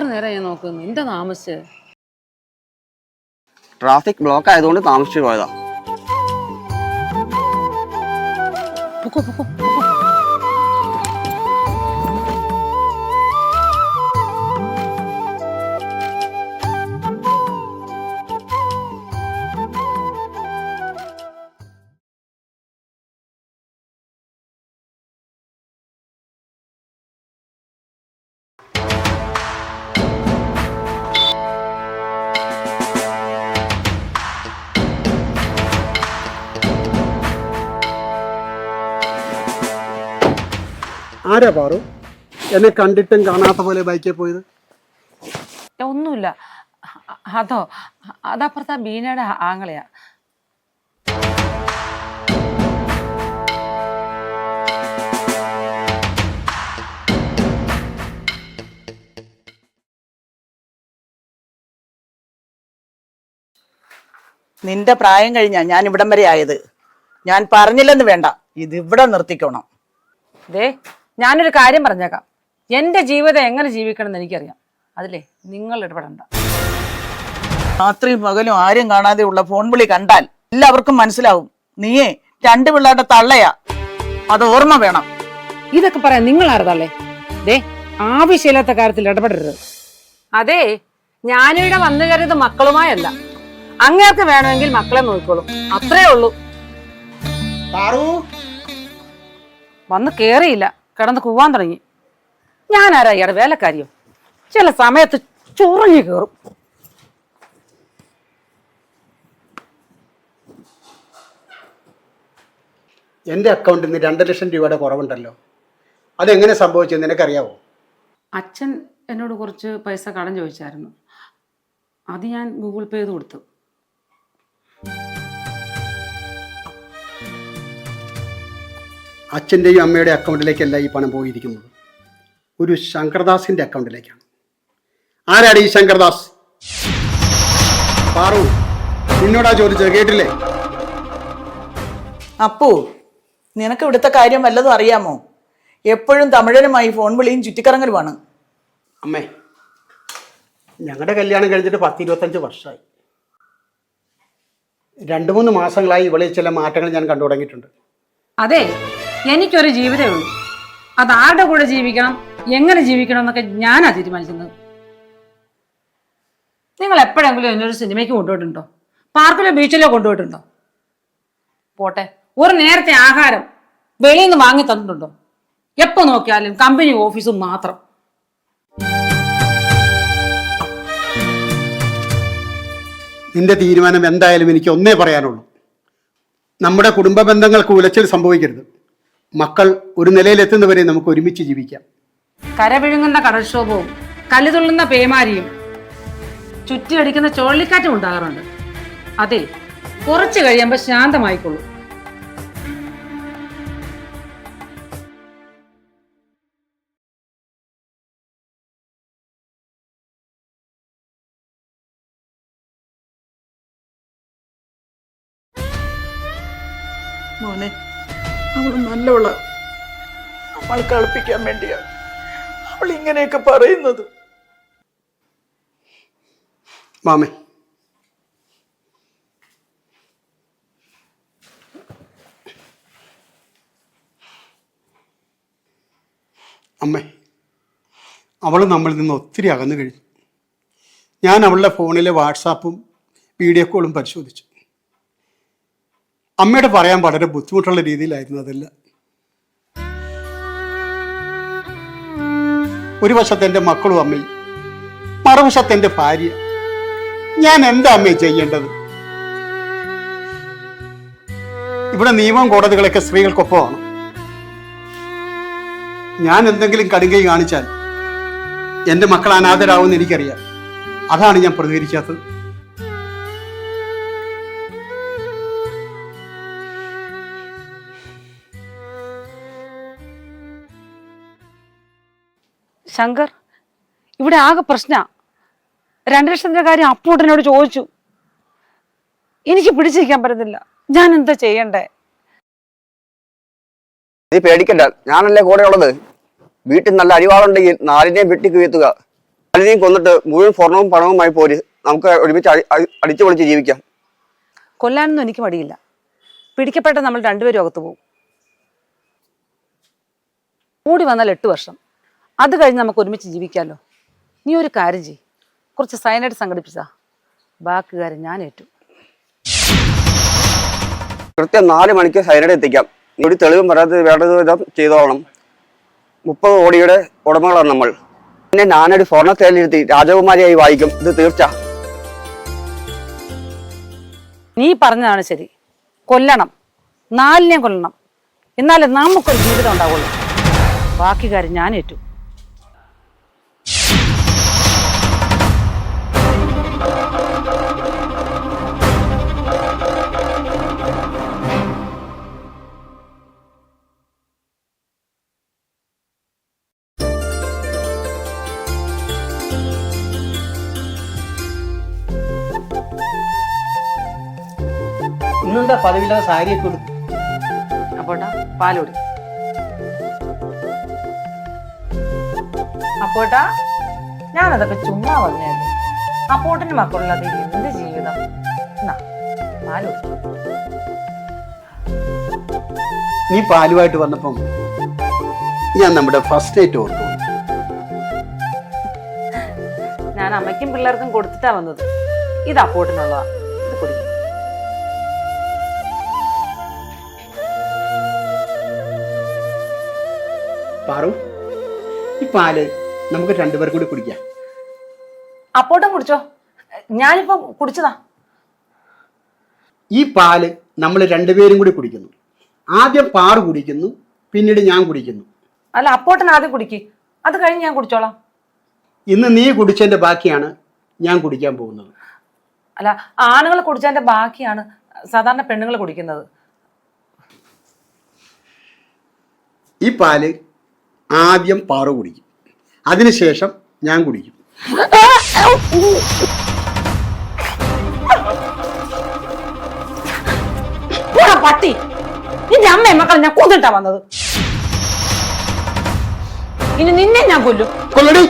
എത്ര നേരം ഞാൻ നോക്കുന്നു? എന്താ താമസിച്ച് ട്രാഫിക് ബ്ലോക്ക് ആയതുകൊണ്ട് താമസിച്ചു പോയതാ. പൊക്കോ പൊക്കോ ആരാ പാറു? എന്നെ കണ്ടിട്ടും കാണാത്ത പോലെ ബൈക്കിൽ പോയത്? ഒന്നുമില്ല. അതോ അതോ ആ ബീനയുടെ ആങ്ങളെയാ. നിന്റെ പ്രായം കഴിഞ്ഞാ ഞാൻ ഇവിടം വരെ ആയത്. ഞാൻ പറഞ്ഞില്ലെന്ന് വേണ്ട. ഇത് ഇവിടെ നിർത്തിക്കോണം. ദേ ഞാനൊരു കാര്യം പറഞ്ഞേക്കാം. എന്റെ ജീവിതം എങ്ങനെ ജീവിക്കണം എന്ന് എനിക്കറിയാം. അതിലേ നിങ്ങൾ ഇടപെടണ്ട. രാത്രിയും പകലും ആരും കാണാതെ ഉള്ള ഫോൺ വിളി കണ്ടാൽ എല്ലാവർക്കും മനസ്സിലാവും. നീയേ രണ്ട് പിള്ളേരുടെ തള്ളയാ. അത് ഓർമ്മ വേണം. ഇതൊക്കെ പറയാൻ നിങ്ങൾ ആരതല്ലേ ദേ ആവശ്യമില്ലാത്ത കാര്യത്തിൽ ഇടപെടരുത്. അതെ ഞാനിവിടെ വന്നു കരുത് മക്കളുമായല്ല. അങ്ങേർക്ക് വേണമെങ്കിൽ മക്കളെ നോക്കിക്കോളും. അത്രേ ഉള്ളൂ. പാറു? വന്ന് കേറിയില്ല. കിടന്ന് കൂവാൻ തുടങ്ങി. ഞാനാരാ ഇയാടെ വേലക്കാരിയോ? ചില സമയത്ത് ചൊറങ്ങി കയറും എന്റെ അക്കൗണ്ടിൽ നിന്ന് രണ്ട് ലക്ഷം രൂപയുടെ കുറവുണ്ടല്ലോ. അതെങ്ങനെ സംഭവിച്ചത് നിനക്കറിയാവോ? അച്ഛൻ എന്നോട് കുറച്ച് പൈസ കടം ചോദിച്ചായിരുന്നു. അത് ഞാൻ ഗൂഗിൾ പേ ചെയ്ത് കൊടുത്തു. അച്ഛന്റെയും അമ്മയുടെ അക്കൗണ്ടിലേക്കല്ല ഈ പണം പോയിരിക്കുന്നത്. ഒരു ശങ്കർദാസിന്റെ അക്കൗണ്ടിലേക്കാണ്. ആരാണ് ഈ ശങ്കർദാസ്? പാറു നിന്നോടാ ചോദിച്ചത് കേട്ടില്ലേ? അപ്പു നിനക്ക് ഇവിടുത്തെ കാര്യം വല്ലതും അറിയാമോ? എപ്പോഴും തമിഴനുമായി ഫോൺ വിളിയും ചുറ്റിക്കറങ്ങലുമാണ്. അമ്മേ ഞങ്ങളുടെ കല്യാണം കഴിഞ്ഞിട്ട് പത്ത് ഇരുപത്തഞ്ച് വർഷമായി രണ്ട് മൂന്ന് മാസങ്ങളായി ഇവളെ ചില മാറ്റങ്ങൾ ഞാൻ കണ്ടു തുടങ്ങിയിട്ടുണ്ട്. അതെ എനിക്കൊരു ജീവിതമേ ഉള്ളൂ. അത് ആരുടെ കൂടെ ജീവിക്കണം എങ്ങനെ ജീവിക്കണം എന്നൊക്കെ ഞാനാ തീരുമാനിക്കുന്നത്. നിങ്ങൾ എപ്പോഴെങ്കിലും എന്നൊരു സിനിമയ്ക്ക് കൊണ്ടുപോയിട്ടുണ്ടോ? പാർക്കിലോ ബീച്ചിലോ കൊണ്ടുപോയിട്ടുണ്ടോ? പോട്ടെ. ഒരു നേരത്തെ ആഹാരം വെളിയിൽ നിന്ന് വാങ്ങി തന്നിട്ടുണ്ടോ? എപ്പോ നോക്കിയാലും കമ്പനി ഓഫീസും മാത്രം. നിന്റെ തീരുമാനം എന്തായാലും എനിക്ക് ഒന്നേ പറയാനുള്ളൂ. നമ്മുടെ കുടുംബ ബന്ധങ്ങൾക്ക് ഉലച്ചിൽ സംഭവിക്കരുത്. മക്കൾ ഒരു നിലയിലെത്തുന്നവരെ നമുക്ക് ഒരുമിച്ച് ജീവിക്കാം. കരവിഴുങ്ങുന്ന കടൽക്ഷോഭവും കല്ലുതുള്ളുന്ന പേമാരിയും ചുറ്റിയടിക്കുന്ന ചുഴലിക്കാറ്റും ഉണ്ടാകാറുണ്ട്. അതെ കുറച്ച് കഴിയുമ്പോൾ ശാന്തമായിക്കൊള്ളൂ. അവൾ നല്ലവൾ നമ്മൾ കളിപ്പിക്കാൻ വേണ്ടിയാ. അവൾ ഇങ്ങനെയൊക്കെ പറയുന്നത്. മാമേ. അമ്മേ അവൾ നമ്മളിൽ നിന്ന് ഒത്തിരി അകന്നു കഴിഞ്ഞു. ഞാൻ അവളുടെ ഫോണിലെ വാട്സാപ്പും വീഡിയോ കോളും പരിശോധിച്ചു. അമ്മയുടെ പറയാൻ വളരെ ബുദ്ധിമുട്ടുള്ള രീതിയിലായിരുന്നു അതെല്ലാം. ഒരു വശത്ത് എന്റെ മക്കളും അമ്മയും മറുവശത്ത് എന്റെ ഭാര്യ. ഞാൻ എന്താ അമ്മയെ ചെയ്യേണ്ടത്? ഇവിടെ നിയമം കോടതികളൊക്കെ സ്ത്രീകൾക്കൊപ്പമാണ്. ഞാൻ എന്തെങ്കിലും കടുങ്കൈ കാണിച്ചാൽ എന്റെ മക്കൾ അനാഥരാകുമെന്ന് എനിക്കറിയാം. അതാണ് ഞാൻ പ്രതികരിക്കാത്തത്. ശങ്കർ? ഇവിടെ ആകെ പ്രശ്ന. രണ്ടു ലക്ഷത്തിന്റെ കാര്യം അപ്പൂട്ടനോട് ചോദിച്ചു. എനിക്ക് പിടിച്ചിരിക്കാൻ പറ്റുന്നില്ല ഞാൻ എന്താ ചെയ്യണ്ടേ? നീ പേടിക്കണ്ട. ഞാനല്ലേ കൂടെ ഉള്ളത്. വീട്ടിൽ നല്ല അരിവാളുണ്ടെങ്കിൽ നാലിനെയും വെട്ടി കീഴ്ത്തുക. നാലിനെയും കൊന്നിട്ട് മുഴുവൻ സ്വർണവും പണവുമായി പോര്. നമുക്ക് ഒരുമിച്ച് അടി- അടി- അടിച്ചു പൊളിച്ച് ജീവിക്കാം. കൊല്ലാനൊന്നും എനിക്ക് മടിയില്ല. പിടിക്കപ്പെട്ട നമ്മൾ രണ്ടുപേരും അകത്ത് പോകും. കൂടി വന്നാൽ എട്ട് വർഷം. അത് കഴിഞ്ഞ് നമുക്ക് ഒരുമിച്ച് ജീവിക്കാമല്ലോ നീ ഒരു കാര്യം ചെയ് കുറച്ച് സൈനൈഡ് സംഘടിപ്പിച്ചാ ബാക്കി കാര്യം ഞാൻ ഏറ്റു. കൃത്യം നാല് മണിക്ക് സൈനൈഡ് എത്തിക്കാം. ഒരു തെളിവും വരാതെ വേണ്ടത് വിധം ചെയ്തോളണം. മുപ്പത് കോടിയുടെ ഉടമകളാണ് നമ്മൾ. പിന്നെ ഞാനൊരു സ്വർണ തേലിരുത്തി രാജകുമാരിയായി വായിക്കും. ഇത് തീർച്ച. നീ പറഞ്ഞതാണ് ശരി. കൊല്ലണം. നാലിനെ കൊല്ലണം. എന്നാലേ നമുക്കൊരു ജീവിതം ഉണ്ടാവുള്ളൂ. ബാക്കി കാര്യം ഞാൻ ഏറ്റു. ഇന്നെന്താ പതിവില്ലാതെ സാരിയൊക്കെ കൊടുത്തു അപ്പോട്ടാ പാലോടി അപ്പോട്ടാ ഞാനതൊക്കെ ചുമ്മാ പറഞ്ഞായിരുന്നു. അപ്പോട്ടിന്റെ മക്കളുള്ളത് എന്ത് ജീവിതം? എന്നാ പാലോടി നീ പാലുമായിട്ട് വന്നപ്പം ഞാൻ നമ്മുടെ ഫസ്റ്റ് നൈറ്റ് ഓർത്തു. ഞാൻ അമ്മയ്ക്കും പിള്ളേർക്കും കൊടുത്തിട്ടാ വന്നത്. ഇത് അപ്പോട്ടിനുള്ളതാ. പാറു. ഈ പാൽ നമുക്ക് രണ്ടുപേർ കൂടി കുടിക്കാം. അപ്പോട്ടും കുടിച്ചോ? ഞാനിപ്പോ കുടിച്ചതാ. ഈ പാൽ നമ്മൾ രണ്ടുപേരും കൂടി കുടിക്കുന്നു. ആദ്യം പാറു കുടിക്കുന്നു പിന്നീട് ഞാൻ കുടിക്കുന്നു. അല്ല അപ്പോട്ടൻ ആദ്യം കുടിക്ക്. അത് കഴിഞ്ഞ് ഞാൻ കുടിച്ചോളാം. ഇന്ന് നീ കുടിച്ചതിന്റെ ബാക്കിയാണ് ഞാൻ കുടിക്കാൻ പോകുന്നത്. അല്ല ആണുങ്ങൾ കുടിച്ചതിന്റെ ബാക്കിയാണ് സാധാരണ പെണ്ണുങ്ങൾ കുടിക്കുന്നത്. ഈ പാൽ ആദ്യം പാറു കുടിക്കും. അതിനുശേഷം ഞാൻ കുടിക്കും. പോടാ പട്ടി. നിന്റെ അമ്മയും മക്കളെ ഞാൻ കൊന്നിട്ടാ വന്നത്. ഇനി നിന്നെ ഞാൻ കൊല്ലും. കൊല്ലടി.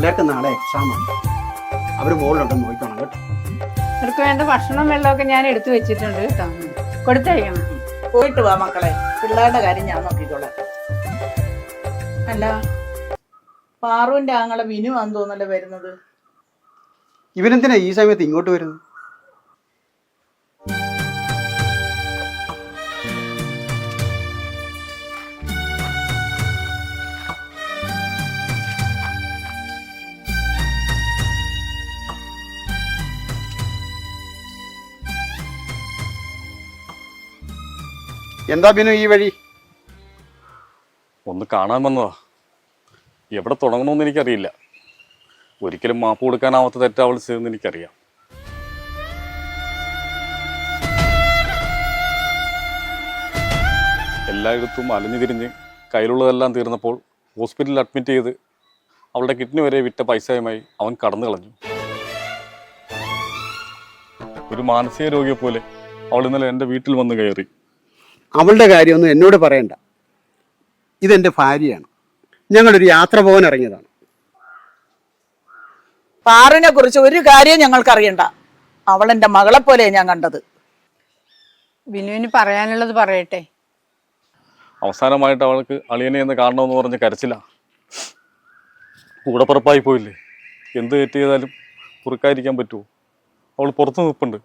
പിള്ളേർക്ക് നാളെ എക്സാമാണ് അവർ മുകളിലുണ്ടെന്ന് നോക്കണം കേട്ടോ. അവർക്ക് വേണ്ട ഭക്ഷണം വെള്ളമൊക്കെ ഞാൻ എടുത്തു വെച്ചിട്ടുണ്ട് കേട്ടോ. കൊടുത്തയക്കണം പോയിട്ട് വാ മക്കളെ. പിള്ളേരുടെ കാര്യം ഞാൻ നോക്കിക്കോളാം. അല്ല പാറുവിന്റെ ആങ്ങളെ വിനു ആന്ന് തോന്നല്ലേ വരുന്നത്? ഇവരെന്തിനാ ഈ സമയത്ത് ഇങ്ങോട്ട് വരുന്നത്? എന്താ ബിനു ഈ വഴി? ഒന്ന് കാണാൻ വന്നതാ. എവിടെ തുടങ്ങണമെന്ന് എനിക്കറിയില്ല. ഒരിക്കലും മാപ്പ് കൊടുക്കാനാവാത്ത തെറ്റാവൾ ചെയ്തെന്ന് എനിക്കറിയാം. എല്ലായിടത്തും അലഞ്ഞു തിരിഞ്ഞ് കയ്യിലുള്ളതെല്ലാം തീർന്നപ്പോൾ ഹോസ്പിറ്റലിൽ അഡ്മിറ്റ് ചെയ്ത് അവളുടെ കിഡ്നി വരെ വിറ്റ പൈസയുമായി അവൻ കടന്നു കളഞ്ഞു. ഒരു മാനസിക രോഗിയെ പോലെ അവൾ ഇന്നലെ എന്റെ വീട്ടിൽ വന്ന് കയറി. അവളുടെ കാര്യമൊന്നും എന്നോട് പറയണ്ട. ഇതെന്റെ ഭാര്യയാണ്. ഞങ്ങളൊരു യാത്ര പോകാൻ ഇറങ്ങിയതാണ്. പാറിനെ കുറിച്ച് ഒരു കാര്യം ഞങ്ങൾക്ക് അറിയണ്ട അവൾ എന്റെ മകളെ പോലെ ഞാൻ കണ്ടത്. ബിനുവിന് പറയാനുള്ളത് പറയട്ടെ. അവസാനമായിട്ട് അവൾക്ക് അളിയനെ എന്ന് കാണണമെന്ന് പറഞ്ഞ് കരച്ചില്ല. കൂടപ്പുറപ്പായി പോയില്ലേ? എന്ത് തെറ്റ് ചെയ്താലും കുറുക്കായിരിക്കാൻ പറ്റുമോ? അവൾ പുറത്ത് നിൽപ്പുണ്ട്.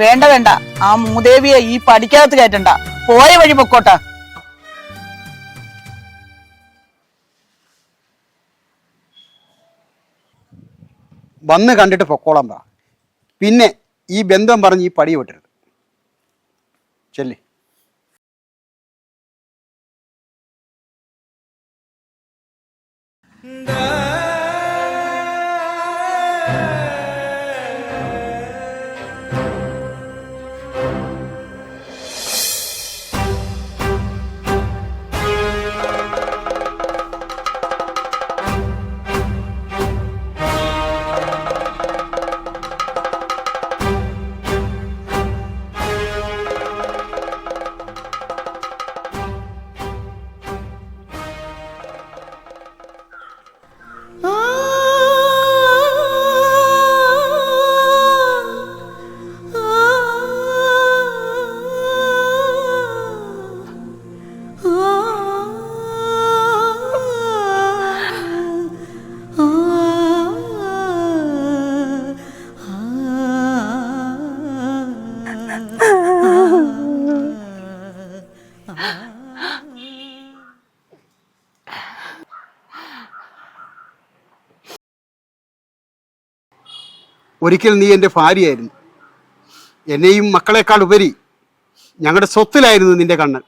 വേണ്ട വേണ്ട. ആ മൂദേവിയെ ഈ പഠിക്കകത്ത് കയറ്റണ്ട. പോയ വഴി പൊക്കോട്ടെ. വന്ന് കണ്ടിട്ട് പൊക്കോളാൻ പറ പിന്നെ ഈ ബന്ധം പറഞ്ഞ് ഈ പടി വിട്ടരുത് ചെല്ലി. ഒരിക്കൽ നീ എന്റെ ഭാര്യയായിരുന്നു. എന്നെയും മക്കളെക്കാൾ ഉപരി ഞങ്ങളുടെ സ്വത്തിലായിരുന്നു നിന്റെ കണ്ണ്.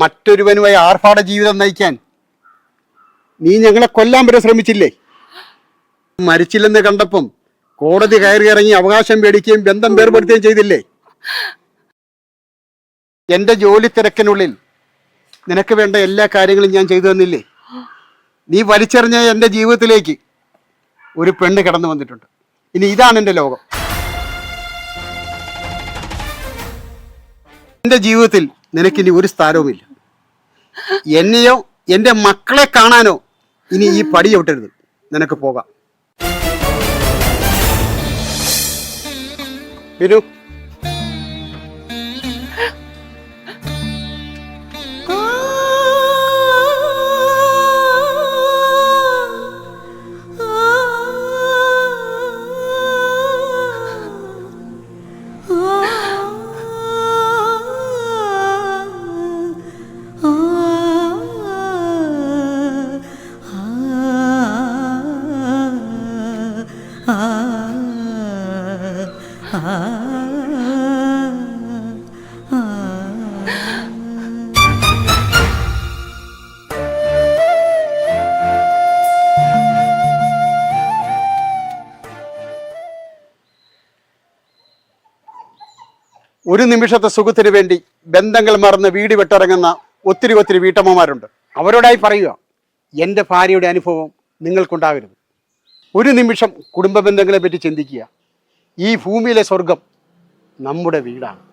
മറ്റൊരുവനുമായി ആർഭാട ജീവിതം നയിക്കാൻ നീ ഞങ്ങളെ കൊല്ലാൻ വരെ ശ്രമിച്ചില്ലേ? മരിച്ചില്ലെന്ന് കണ്ടപ്പം കോടതി കയറി ഇറങ്ങി അവകാശം മേടിക്കുകയും ബന്ധം വേർപെടുത്തുകയും ചെയ്തില്ലേ? എന്റെ ജോലി തിരക്കിനുള്ളിൽ നിനക്ക് വേണ്ട എല്ലാ കാര്യങ്ങളും ഞാൻ ചെയ്തു തന്നില്ലേ? നീ വലിച്ചെറിഞ്ഞ എന്റെ ജീവിതത്തിലേക്ക് ഒരു പെണ്ണ് കടന്നു വന്നിട്ടുണ്ട്. ഇനി ഇതാണ് എന്റെ ലോകം. എന്റെ ജീവിതത്തിൽ നിനക്കിനി ഒരു സ്ഥാനവുമില്ല. എന്നെയോ എന്റെ മക്കളെ കാണാനോ ഇനി ഈ പടി ചവിട്ടരുത്. നിനക്ക് പോകാം. ബിനു ഒരു നിമിഷത്തെ സുഖത്തിന് വേണ്ടി ബന്ധങ്ങൾ മറന്ന് വീട് വിട്ടിറങ്ങുന്ന ഒത്തിരി ഒത്തിരി വീട്ടമ്മമാരുണ്ട്. അവരോടായി പറയുക എന്റെ ഭാര്യയുടെ അനുഭവം നിങ്ങൾക്കുണ്ടാകരുത്. ഒരു നിമിഷം കുടുംബ ബന്ധങ്ങളെ പറ്റി ചിന്തിക്കുക. ഈ ഭൂമിയിലെ സ്വർഗം നമ്മുടെ വീടാണ്.